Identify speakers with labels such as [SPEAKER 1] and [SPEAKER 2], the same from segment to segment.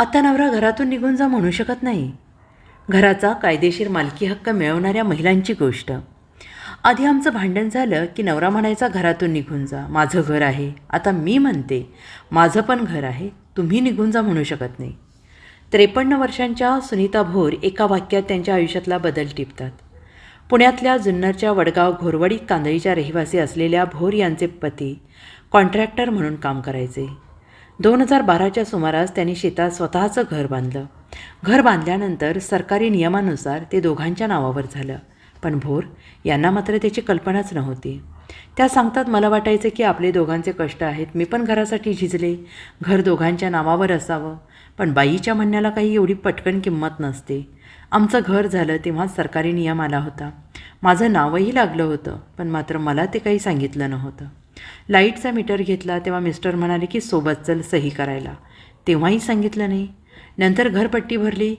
[SPEAKER 1] आता नवरा घरातून निघून जा म्हणू शकत नाही. घराचा कायदेशीर मालकी हक्क मिळवणाऱ्या महिलांची गोष्ट. आधी आमचं भांडण झालं की नवरा म्हणायचा घरातून निघून जा. माझं घर आहे. आता मी म्हणते माझं पण घर आहे. तुम्ही निघून जा म्हणू शकत नाही. त्रेपन्न वर्षांच्या सुनीता भोर एका वाक्यात त्यांच्या आयुष्यातला बदल टिपतात. पुण्यातल्या जुन्नरच्या वडगाव घोरवडी कांदळीच्या रहिवासी असलेल्या भोर यांचे पती कॉन्ट्रॅक्टर म्हणून काम करायचे. दोन हजार बाराच्या सुमारास त्यांनी शेतात स्वतःचं घर बांधलं. घर बांधल्यानंतर सरकारी नियमानुसार ते दोघांच्या नावावर झालं. पण भोर यांना मात्र त्याची कल्पनाच नव्हती. त्या सांगतात मला वाटायचं की आपले दोघांचे कष्ट आहेत. मी पण घरासाठी झिजले. घर दोघांच्या नावावर असावं. पण बाईच्या म्हणण्याला काही एवढी पटकन किंमत नसते. आमचं घर झालं तेव्हा सरकारी नियम आला होता. माझं नावही लागलं होतं पण मात्र मला ते काही सांगितलं नव्हतं. लाईटचा मीटर घेतला तेव्हा मिस्टर म्हणाले की सोबत चल सही करायला. तेव्हाही सांगितलं नाही. नंतर घरपट्टी भरली.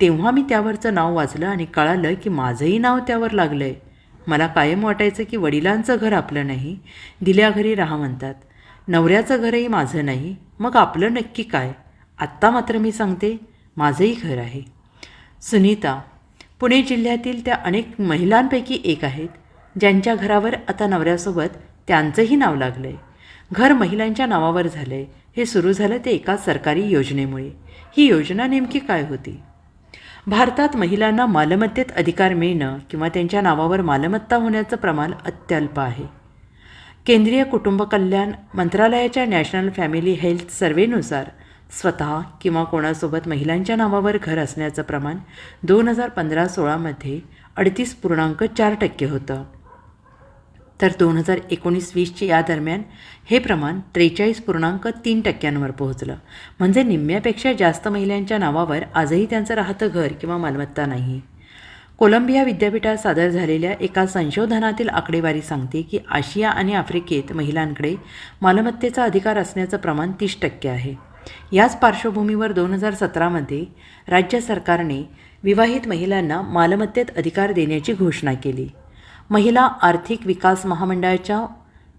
[SPEAKER 1] तेव्हा मी त्यावरचं नाव वाचलं आणि कळालं की माझंही नाव त्यावर लागलं आहे मला कायम वाटायचं की वडिलांचं घर आपलं नाही. दिल्या घरी राहा म्हणतात. नवऱ्याचं घरही माझं नाही. मग आपलं नक्की काय? आत्ता मात्र मी सांगते माझंही घर आहे. सुनीता पुणे जिल्ह्यातील त्या अनेक महिलांपैकी एक आहेत ज्यांच्या घरावर आता नवऱ्यासोबत त्यांचंही नाव लागलं आहे घर महिलांच्या नावावर झालं आहे हे सुरू झालं ते एका सरकारी योजनेमुळे. ही योजना नेमकी काय होती? भारतात महिलांना मालमत्तेत अधिकार मिळणं किंवा त्यांच्या नावावर मालमत्ता होण्याचं प्रमाण अत्यल्प आहे. केंद्रीय कुटुंब कल्याण मंत्रालयाच्या नॅशनल फॅमिली हेल्थ सर्वेनुसार स्वतः किंवा कोणासोबत महिलांच्या नावावर घर असण्याचं प्रमाण दोन हजार पंधरा सोळामध्ये अडतीस पूर्णांक चार टक्के होतं. तर दोन हजार एकोणीस वीसच्या या दरम्यान हे प्रमाण त्रेचाळीस पूर्णांक तीन टक्क्यांवर पोहोचलं. म्हणजे निम्म्यापेक्षा जास्त महिलांच्या नावावर आजही त्यांचं राहतं घर किंवा मालमत्ता नाही. कोलंबिया विद्यापीठात सादर झालेल्या एका संशोधनातील आकडेवारी सांगते की आशिया आणि आफ्रिकेत महिलांकडे मालमत्तेचा अधिकार असण्याचं प्रमाण तीस टक्के आहे. याच पार्श्वभूमीवर दोन हजार सतरामध्ये राज्य सरकारने विवाहित महिलांना मालमत्तेत अधिकार देण्याची घोषणा केली. महिला आर्थिक विकास महामंडळाच्या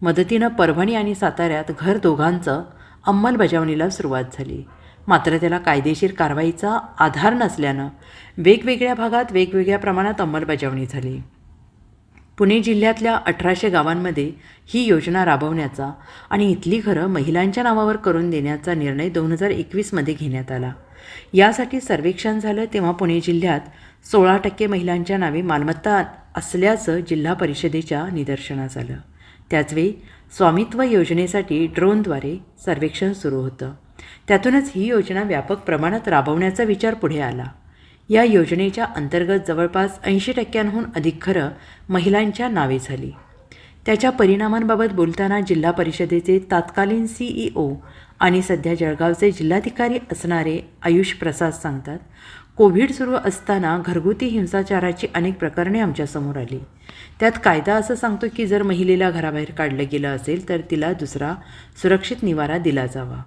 [SPEAKER 1] मदतीनं परभणी आणि साताऱ्यात घर दोघांचं अंमलबजावणीला सुरुवात झाली. मात्र त्याला कायदेशीर कारवाईचा आधार नसल्यानं वेगवेगळ्या भागात वेगवेगळ्या प्रमाणात अंमलबजावणी झाली. पुणे जिल्ह्यातल्या अठराशे गावांमध्ये ही योजना राबवण्याचा आणि इथली घरं महिलांच्या नावावर करून देण्याचा निर्णय दोन हजार एकवीसमध्ये घेण्यात आला. यासाठी सर्वेक्षण झालं तेव्हा पुणे जिल्ह्यात सोळा टक्के महिलांच्या नावे मालमत्ता असल्याचं जिल्हा परिषदेच्या निदर्शनास आलं. त्याचवेळी स्वामित्व योजनेसाठी ड्रोनद्वारे सर्वेक्षण सुरू होतं. त्यातूनच ही योजना व्यापक प्रमाणात राबवण्याचा विचार पुढे आला. या योजनेच्या अंतर्गत जवळपास ऐंशी टक्क्यांहून अधिक घरं महिलांच्या नावे झाली. त्याच्या परिणामांबाबत बोलताना जिल्हा परिषदेचे तात्कालीन सीईओ आणि सध्या जळगावचे जिल्हाधिकारी असणारे आयुष प्रसाद सांगतात कोविड सुरू असताना घरगुती हिंसाचाराची अनेक प्रकरणे आमच्यासमोर आली. त्यात कायदा असं सांगतो की जर महिलेला घराबाहेर काढलं गेलं असेल तर तिला दुसरा सुरक्षित निवारा दिला जावा.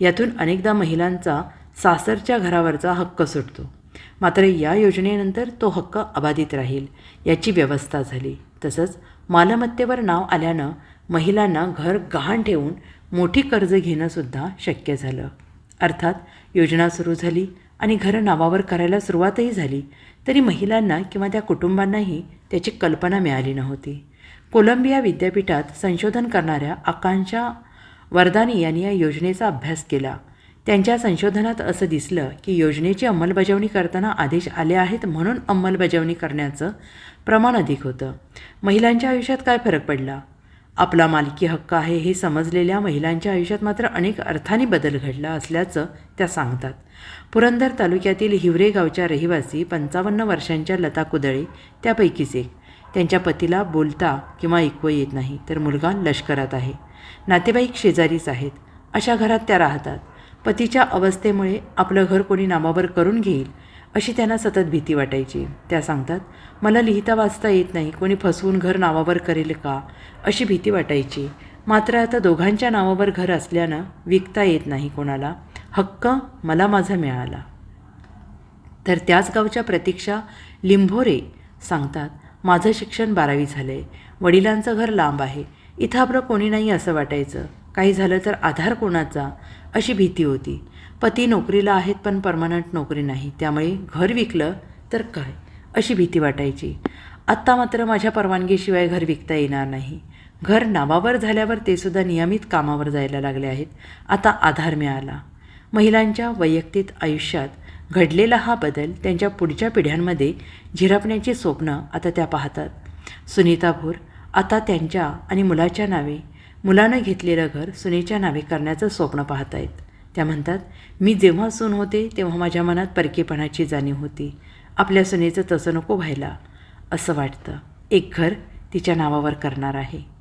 [SPEAKER 1] यातून अनेकदा महिलांचा सासरच्या घरावरचा हक्क सुटतो. मात्र या योजनेनंतर तो हक्क अबाधित राहील याची व्यवस्था झाली. तसंच मालमत्तेवर नाव आल्यानं महिलांना घर गहाण ठेवून मोठी कर्ज घेणंसुद्धा शक्य झालं. अर्थात योजना सुरू झाली आणि घरं नावावर करायला सुरुवातही झाली तरी महिलांना किंवा त्या कुटुंबांनाही त्याची कल्पना मिळाली नव्हती. कोलंबिया विद्यापीठात संशोधन करणाऱ्या आकांक्षा वरदानी यांनी या योजनेचा अभ्यास केला. त्यांच्या संशोधनात असं दिसलं की योजनेची अंमलबजावणी करताना आदेश आले आहेत म्हणून अंमलबजावणी करण्याचं प्रमाण अधिक होतं. महिलांच्या आयुष्यात काय फरक पडला? आपला मालकी हक्क आहे हे समजलेल्या महिलांच्या आयुष्यात मात्र अनेक अर्थाने बदल घडला असल्याचं त्या सांगतात. पुरंदर तालुक्यातील हिवरे गावच्या रहिवासी पंचावन्न वर्षांच्या लता कुदळे त्यापैकीच एक. त्यांच्या पतीला बोलता किंवा ऐकू येत नाही तर मुलगा लष्करात आहे. नातेवाईक शेजारीच आहेत. अशा घरात त्या राहतात. पतीच्या अवस्थेमुळे आपलं घर कोणी नामावर करून घेईल अशी त्यांना सतत भीती वाटायची. त्या सांगतात मला लिहिता वाचता येत नाही कोणी फसवून घर नावावर करेल का? अशी भीती वाटायची. मात्र आता दोघांच्या नावावर घर असल्यानं विकता येत नाही कोणाला. हक्क मला माझा मिळाला. तर त्याच गावच्या प्रतीक्षा लिंभोरे सांगतात माझं शिक्षण बारावी झालं आहे वडिलांचं घर लांब आहे. इथं आपलं कोणी नाही असं वाटायचं. काही झालं तर आधार कोणाचा? अशी भीती होती. पती नोकरीला आहेत पण परमनंट नोकरी नाही. त्यामुळे घर विकलं तर काय? अशी भीती वाटायची. आत्ता मात्र माझ्या परवानगीशिवाय घर विकता येणार नाही. घर नावावर झाल्यावर ते सुद्धा नियमित कामावर जायला लागले आहेत. आता आधार मिळाला. महिलांच्या वैयक्तिक आयुष्यात घडलेला हा बदल त्यांच्या पुढच्या पिढ्यांमध्ये झिरपण्याची स्वप्न आता त्या पाहतात. सुनीता भोर आता त्यांच्या आणि मुलाच्या नावे. मुलानं घेतलेलं घर सुनेच्या नावे करण्याचं स्वप्न पाहत आहेत त्या म्हणतात मी जेव्हा सून होते तेव्हा माझ्या मनात परकेपणाची जाणीव होती. आपल्या सुनेचं तसं नको व्हायला. असं वाटतं. एक घर तिच्या नावावर करणार आहे.